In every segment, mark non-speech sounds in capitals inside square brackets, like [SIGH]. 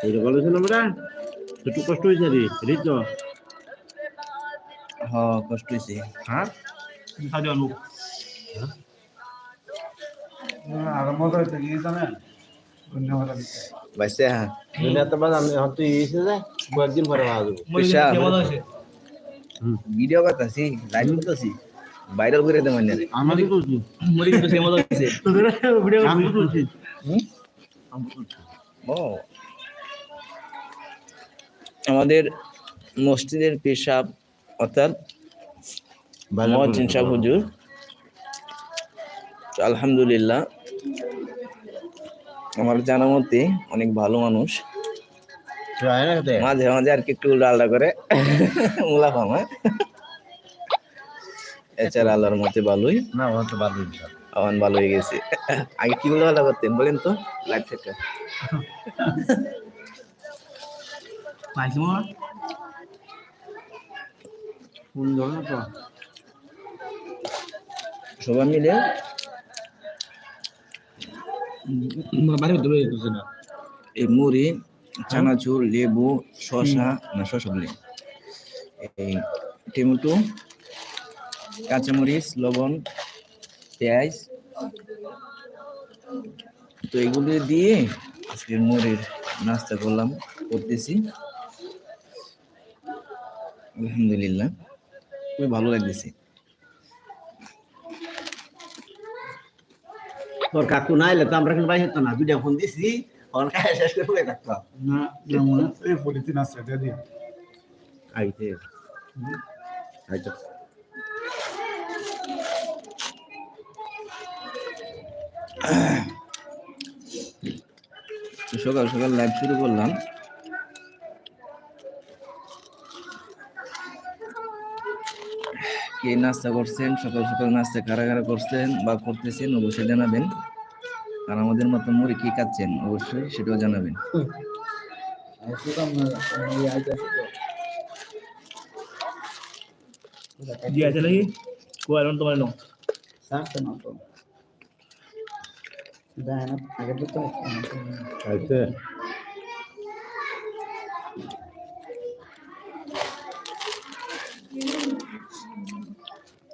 এটা বলেছেন আমরা একটু কষ্ট হয়েছে রে রিত হ কষ্ট হয়েছে হ্যাঁ খাওয়া আনব আরম্ভ করে থেকে জানেন ধন্যবাদ। বাইসে হ্যাঁ দুনিয়া তো বাদ আমি হয়তো এসে যায় কয়েকদিন পরে ভালো দেবো আছে? ভিডিও করতেছি লাইভ করতেছি ভাইরাল করে দেবেন না। আমারই করছি মরি কিন্তু কেমন আছে তোদের ভিডিও আমি করছি ও। আমাদের মসজিদের পেশাব অর্থাৎ মহাজিন সাহ হুজুর। আলহামদুলিল্লাহ আমার জানা মতে অনেক ভালো মানুষ। মাঝে মাঝে আর কি একটু ডালটা করে। মুলাফা আমার এছাড়া আল্লাহর মতে ভালোই। না হয়তো বাদ দিন আওয়ান ভালো হয়ে গেছে। আগে কি বলে ভালো করতেন? বলেন তো লাইভ থেকে তো সবাই মিলে? এই মুড়ি চানাচুর লেবু শসা না শসা বলি। এই টমেটো কাঁচামরিচ লবণ পেঁয়াজ। তো এগুলো দিয়ে আজকের মুড়ির নাস্তা করলাম করতেছি। আলহামদুলিল্লাহ খুবই ভালো লাগতেছে। তোর কাকু না এলে তো আমরা কিন্তু বাইরে হতো না ভিডিও ফোন দিছি ওর কাছে শেষ করে পড়ে থাকতো না যেমন এই পলিথিন আছে দিয়ে। আইতে। আইতো। সকাল সকাল লাইভ শুরু করলাম। কে নাস্তা করছেন? সকাল সকাল নাস্তা কারা কারা করছেন বা করতেছেন অবশ্যই জানাবেন। আর আমাদের মতো মুড়ি কি খাচ্ছেন অবশ্যই সেটাও জানাবেন। দিয়ে আছে নাকি? কোয়ার তোমার নো আইতে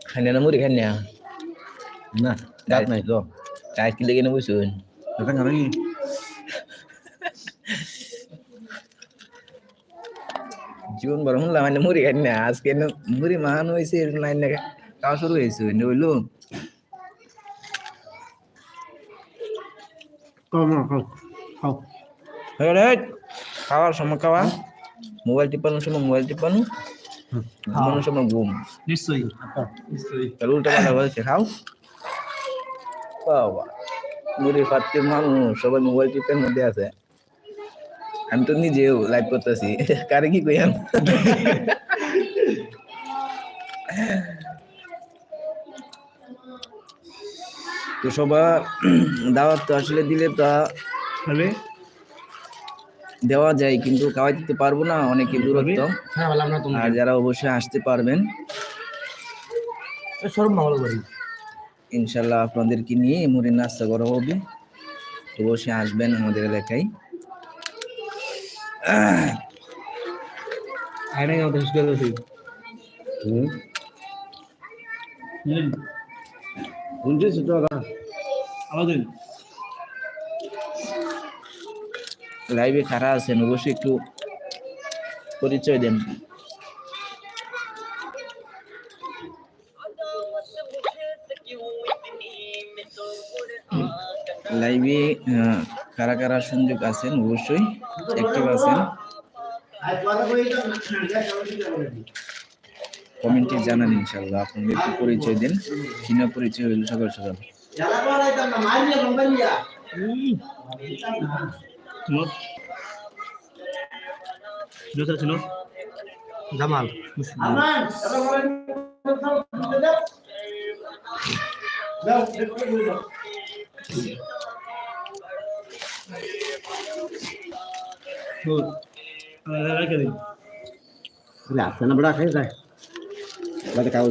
খাই না মুড়ি খাই না না দাঁত নাই তো চাই কি লেগে নেব শুন এটা কারণ জীবন বড় শুনলাম মানে মুড়ি খাই না আজকে ন- মুড়ি মাহান হয়েছে নাই না খাওয়া শুরু হয়েছে হইল না খাও খাও। হ্যাঁ খাওয়ার সময় খাওয়া। মোবাইল টিপানোর সময় মোবাইল টিপানো। ঘুমানোর সময় ঘুম। নিশ্চয়ই। নিশ্চয়ই। তাহলে উল্টা পাল্টা বলছে খাও। বাবা মুড়ি ফাটতে মানুষ সবাই মোবাইল টিপের মধ্যে আছে। আমি তো নিজেও লাইভ করতেছি। কারে কি কইয়াম তো সবার দাওয়াত তো আসলে দিলে তা হবে দেওয়া যায় কিন্তু খাওয়াই দিতে পারব না অনেকে দূরত্ব। হ্যাঁ আর যারা অবশ্যই আসতে পারবেন। ইনশাল্লাহ আপনাদেরকে নিয়ে মুড়ির নাস্তা করা হবে। অবশ্যই আসবেন আমাদের এলাকায়। আইনা আমাদের হুম। ওরা আমাদের লাইভে কারা আছেন অবশ্যই একটু পরিচয় দেন। লাইভে আহ, কারা কারা সংযোগ আছেন অবশ্যই অ্যাক্টিভ আছেন। কমেন্টে জানান ইনশাল্লাহ আপনাদের একটু পরিচয় দেন। চিনা পরিচয় হইল সকাল সকাল। জামাল। রেখে না বড়া খাই যায় Vai [LAUGHS] de carro,